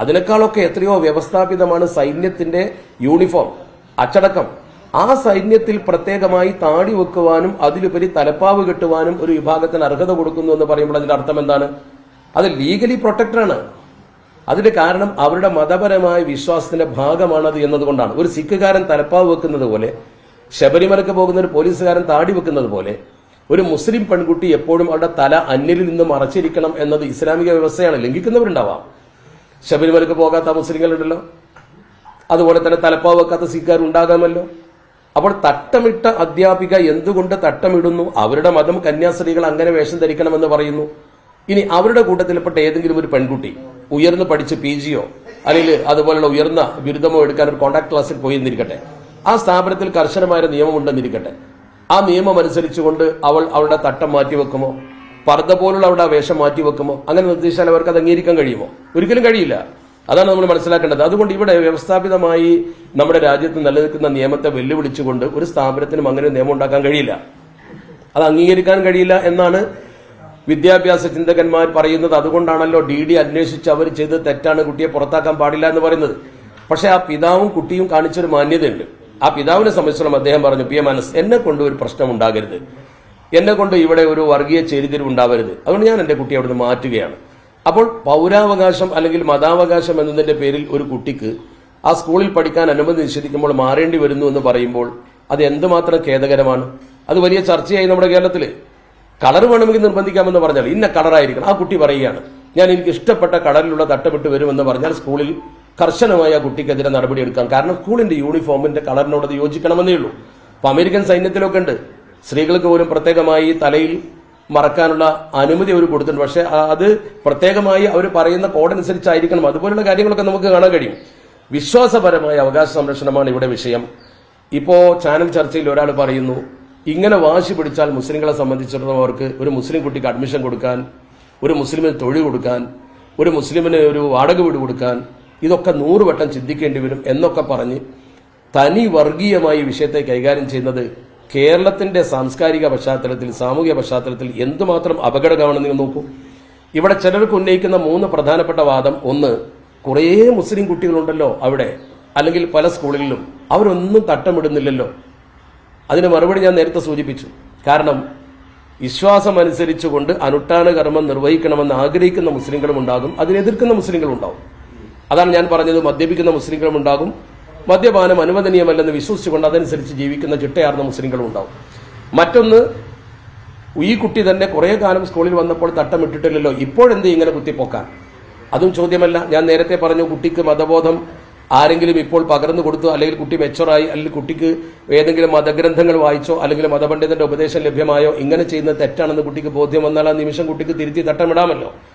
അതിനേക്കാളൊക്കെ എത്രയോ വ്യവസ്ഥാപിതമാണ് സൈന്യത്തിന്റെ യൂണിഫോം അച്ചടക്കം. ആ സൈന്യത്തിൽ പ്രത്യേകമായി താടി വെക്കുവാനും അതിലുപരി തലപ്പാവ് കെട്ടുവാനും ഒരു വിഭാഗത്തിന് അർഹത കൊടുക്കുന്നു എന്ന് പറയുമ്പോൾ അതിന്റെ അർത്ഥം എന്താണ്? അത് ലീഗലി പ്രൊട്ടക്റ്റഡ് ആണ്. അതിന്റെ കാരണം അവരുടെ മതപരമായ വിശ്വാസത്തിന്റെ ഭാഗമാണത് എന്നതുകൊണ്ടാണ്. ഒരു സിഖുകാരൻ തലപ്പാവ് വെക്കുന്നത് പോലെ ശബരിമലക്ക് പോകുന്ന ഒരു പോലീസുകാരൻ താടി വെക്കുന്നത് പോലെ ഒരു മുസ്ലിം പെൺകുട്ടി എപ്പോഴും അവരുടെ തല അന്യരിൽ നിന്ന് മറച്ചിരിക്കണം എന്നത് ഇസ്ലാമിക വ്യവസ്ഥയാണ് ലംഘിക്കുന്നവരുണ്ടാവാം. ശബരിമലക്ക് പോകാത്ത മുസ്ലിങ്ങളുണ്ടല്ലോ. അതുപോലെ തന്നെ തലപ്പാവ് വെക്കാത്ത സിഖുകാർ ഉണ്ടാകാമല്ലോ. അപ്പോൾ തട്ടമിട്ട അധ്യാപിക എന്തുകൊണ്ട് തട്ടമിടുന്നു? അവരുടെ മതം കന്യാസ്ത്രീകൾ അങ്ങനെ വേഷം ധരിക്കണമെന്ന് പറയുന്നു. ഇനി അവരുടെ കൂട്ടത്തിൽപ്പെട്ട ഏതെങ്കിലും ഒരു പെൺകുട്ടി ഉയർന്ന് പഠിച്ച് പി ജിയോ അല്ലെങ്കിൽ അതുപോലുള്ള ഉയർന്ന ബിരുദമോ എടുക്കാൻ ഒരു കോണ്ടാക്ട് ക്ലാസ്സിൽ പോയി എന്നിരിക്കട്ടെ. ആ സ്ഥാപനത്തിൽ കർശനമായ നിയമമുണ്ടെന്നിരിക്കട്ടെ. ആ നിയമം അനുസരിച്ചുകൊണ്ട് അവൾ അവളുടെ തട്ടം മാറ്റിവെക്കുമോ? പർദ്ദ പോലുള്ള അവിടെ വേഷം മാറ്റി വെക്കുമോ? അങ്ങനെ നിർദ്ദേശിച്ചാൽ അവർക്ക് അത് അംഗീകരിക്കാൻ കഴിയുമോ? ഒരിക്കലും കഴിയില്ല. അതാണ് നമ്മൾ മനസ്സിലാക്കേണ്ടത്. അതുകൊണ്ട് ഇവിടെ വ്യവസ്ഥാപിതമായി നമ്മുടെ രാജ്യത്ത് നിലനിൽക്കുന്ന നിയമത്തെ വെല്ലുവിളിച്ചുകൊണ്ട് ഒരു സ്ഥാപനത്തിനും അങ്ങനെ നിയമം ഉണ്ടാക്കാൻ കഴിയില്ല. അത് അംഗീകരിക്കാൻ കഴിയില്ല എന്നാണ് വിദ്യാഭ്യാസ ചിന്തകന്മാർ പറയുന്നത്. അതുകൊണ്ടാണല്ലോ ഡി ഡി അന്വേഷിച്ച് അവർ ചെയ്ത് തെറ്റാണ് കുട്ടിയെ പുറത്താക്കാൻ പാടില്ല എന്ന് പറയുന്നത്. പക്ഷെ ആ പിതാവും കുട്ടിയും കാണിച്ചൊരു മാന്യതയുണ്ട്. ആ പിതാവിനെ സംബന്ധിച്ചിടത്തോളം അദ്ദേഹം പറഞ്ഞു പി എം മനസ് എന്നെ കൊണ്ട് ഒരു പ്രശ്നം ഉണ്ടാകരുത്. എന്നെ കൊണ്ട് ഇവിടെ ഒരു വർഗീയ ചേരിതിരിവുണ്ടാവരുത് അതുകൊണ്ട് ഞാൻ എന്റെ കുട്ടി അവിടുന്ന് മാറ്റുകയാണ്. അപ്പോൾ പൗരാവകാശം അല്ലെങ്കിൽ മതാവകാശം എന്നതിന്റെ പേരിൽ ഒരു കുട്ടിക്ക് ആ സ്കൂളിൽ പഠിക്കാൻ അനുമതി നിഷേധിക്കുമ്പോൾ മാറേണ്ടി വരുന്നു എന്ന് പറയുമ്പോൾ അത് എന്തുമാത്രം ഖേദകരമാണ്? അത് വലിയ ചർച്ചയായി നമ്മുടെ കേരളത്തിൽ കളർ വേണമെങ്കിൽ നിർബന്ധിക്കാമെന്ന് പറഞ്ഞാൽ ഇന്ന കളറായിരിക്കണം. ആ കുട്ടി പറയുകയാണ് ഞാൻ എനിക്ക് ഇഷ്ടപ്പെട്ട കളറിലുള്ള തട്ടമിട്ട് വരുമെന്ന് പറഞ്ഞാൽ സ്കൂളിൽ കർശനമായ കുട്ടിക്കെതിരെ നടപടിയെടുക്കാം. കാരണം സ്കൂളിന്റെ യൂണിഫോമിന്റെ കളറിനോട് യോജിക്കണമെന്നേ ഉള്ളൂ. അപ്പൊ അമേരിക്കൻ സൈന്യത്തിലൊക്കെ ഉണ്ട്. സ്ത്രീകൾക്ക് പോലും പ്രത്യേകമായി തലയിൽ മറക്കാനുള്ള അനുമതി അവർ കൊടുത്തിട്ടുണ്ട്. പക്ഷെ അത് പ്രത്യേകമായി അവർ പറയുന്ന കോഡനുസരിച്ചായിരിക്കണം. അതുപോലുള്ള കാര്യങ്ങളൊക്കെ നമുക്ക് കാണാൻ കഴിയും. വിശ്വാസപരമായ അവകാശ സംരക്ഷണമാണ് ഇവിടെ വിഷയം. ഇപ്പോ ചാനൽ ചർച്ചയിൽ ഒരാൾ പറയുന്നു ഇങ്ങനെ വാശി പിടിച്ചാൽ മുസ്ലിങ്ങളെ സംബന്ധിച്ചിടത്തോളം അവർക്ക് ഒരു മുസ്ലിം കുട്ടിക്ക് അഡ്മിഷൻ കൊടുക്കാൻ ഒരു മുസ്ലിമിന് തൊഴിൽ കൊടുക്കാൻ ഒരു മുസ്ലിമിന് ഒരു വാടക വീട് കൊടുക്കാൻ ഇതൊക്കെ നൂറ് വട്ടം ചിന്തിക്കേണ്ടി വരും എന്നൊക്കെ പറഞ്ഞ് തനി വർഗീയമായി വിഷയത്തെ കൈകാര്യം ചെയ്യുന്നത് കേരളത്തിന്റെ സാംസ്കാരിക പശ്ചാത്തലത്തിൽ സാമൂഹിക പശ്ചാത്തലത്തിൽ എന്തുമാത്രം അപകടമാണെന്ന് നിങ്ങൾ നോക്കൂ. ഇവിടെ ചിലർക്ക് ഉന്നയിക്കുന്ന മൂന്ന് പ്രധാനപ്പെട്ട വാദം. ഒന്ന് കുറേ മുസ്ലിം കുട്ടികളുണ്ടല്ലോ അവിടെ അല്ലെങ്കിൽ പല സ്കൂളുകളിലും അവരൊന്നും തട്ടമിടുന്നില്ലല്ലോ. അതിന് മറുപടി ഞാൻ നേരത്തെ സൂചിപ്പിച്ചു. കാരണം വിശ്വാസം അനുസരിച്ചുകൊണ്ട് അനുഷ്ഠാന കർമ്മം നിർവഹിക്കണമെന്ന് ആഗ്രഹിക്കുന്ന മുസ്ലിങ്ങളും ഉണ്ടാകും അതിനെതിർക്കുന്ന മുസ്ലിങ്ങളും ഉണ്ടാകും അതാണ് ഞാൻ പറഞ്ഞത് മദ്യപിക്കുന്ന മുസ്ലിങ്ങളും ഉണ്ടാകും മദ്യപാനം അനുവദനീയമല്ലെന്ന് വിശ്വസിച്ചുകൊണ്ട് അതനുസരിച്ച് ജീവിക്കുന്ന ചിട്ടയാർന്ന മുസ്ലിങ്ങളും ഉണ്ടാവും മറ്റൊന്ന് ഈ കുട്ടി തന്നെ കുറേ കാലം സ്കൂളിൽ വന്നപ്പോൾ തട്ടമിട്ടിട്ടില്ലല്ലോ. ഇപ്പോഴെന്ത് ഇങ്ങനെ കുത്തിപ്പോക്കാൻ? അതും ചോദ്യമല്ല. ഞാൻ നേരത്തെ പറഞ്ഞു കുട്ടിക്ക് മതബോധം ആരെങ്കിലും ഇപ്പോൾ പകർന്നു കൊടുത്തു അല്ലെങ്കിൽ കുട്ടി മെച്ചറായി അല്ലെങ്കിൽ കുട്ടിക്ക് ഏതെങ്കിലും മതഗ്രന്ഥങ്ങൾ വായിച്ചോ അല്ലെങ്കിൽ മതപണ്ഡിതന്റെ ഉപദേശം ലഭ്യമായോ ഇങ്ങനെ ചെയ്യുന്നത് തെറ്റാണെന്ന് കുട്ടിക്ക് ബോധ്യം വന്നാൽ ആ നിമിഷം കുട്ടിക്ക് തിരുത്തി തട്ടമിടാമല്ലോ.